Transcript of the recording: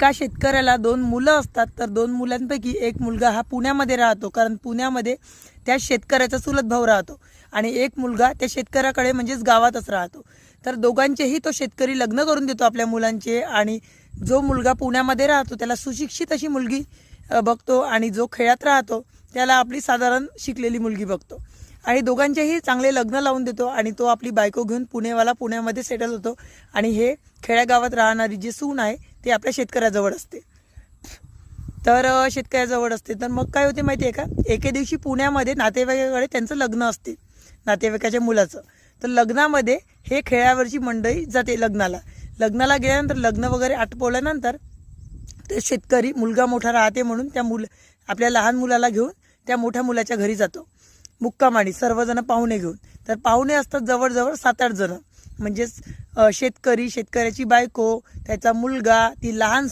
एका शेतकऱ्याला दोन मुलं असतात तर दोन मुलांपैकी एक मुलगा हा पुण्यामध्ये राहतो कारण पुण्यामध्ये त्या शेतकऱ्याचा चुलत भाऊ राहतो आणि एक मुलगा त्या शेतकऱ्याकडे म्हणजेच गावातच राहतो. तर दोघांचेही तो शेतकरी लग्न करून देतो आपल्या मुलांचे आणि जो मुलगा पुण्यामध्ये राहतो त्याला सुशिक्षित अशी मुलगी बघतो आणि जो खेळात राहतो त्याला आपली साधारण शिकलेली मुलगी बघतो. आणि दोघांचेही चांगले लग्न लावून देतो आणि तो आपली बायको घेऊन पुणेवाला पुण्यामध्ये सेटल होतो. आणि हे खेड्यागावात राहणारी जी सून आहे ती आपल्या शेतकऱ्याजवळ असते. तर शेतकऱ्याजवळ असते. तर मग काय होते माहिती आहे का? एके दिवशी पुण्यामध्ये नातेवाईकाकडे त्यांचं लग्न असते. नातेवाईकाच्या मुलाचं. तर लग्नामध्ये हे खेळावरची मंडळी जाते लग्नाला. लग्नाला गेल्यानंतर लग्न वगैरे आटपवल्यानंतर ते शेतकरी मुलगा मोठा राहते म्हणून त्या मुल आपल्या लहान मुलाला घेऊन त्या मोठ्या मुलाच्या घरी जातो. मुक्कामाडी सर्वजण पाहुणे घेऊन. तर पाहुणे असतात जवळजवळ सात आठ जण. म्हणजेच शेतकरी शेतकऱ्याची बायको त्याचा मुलगा ती लहान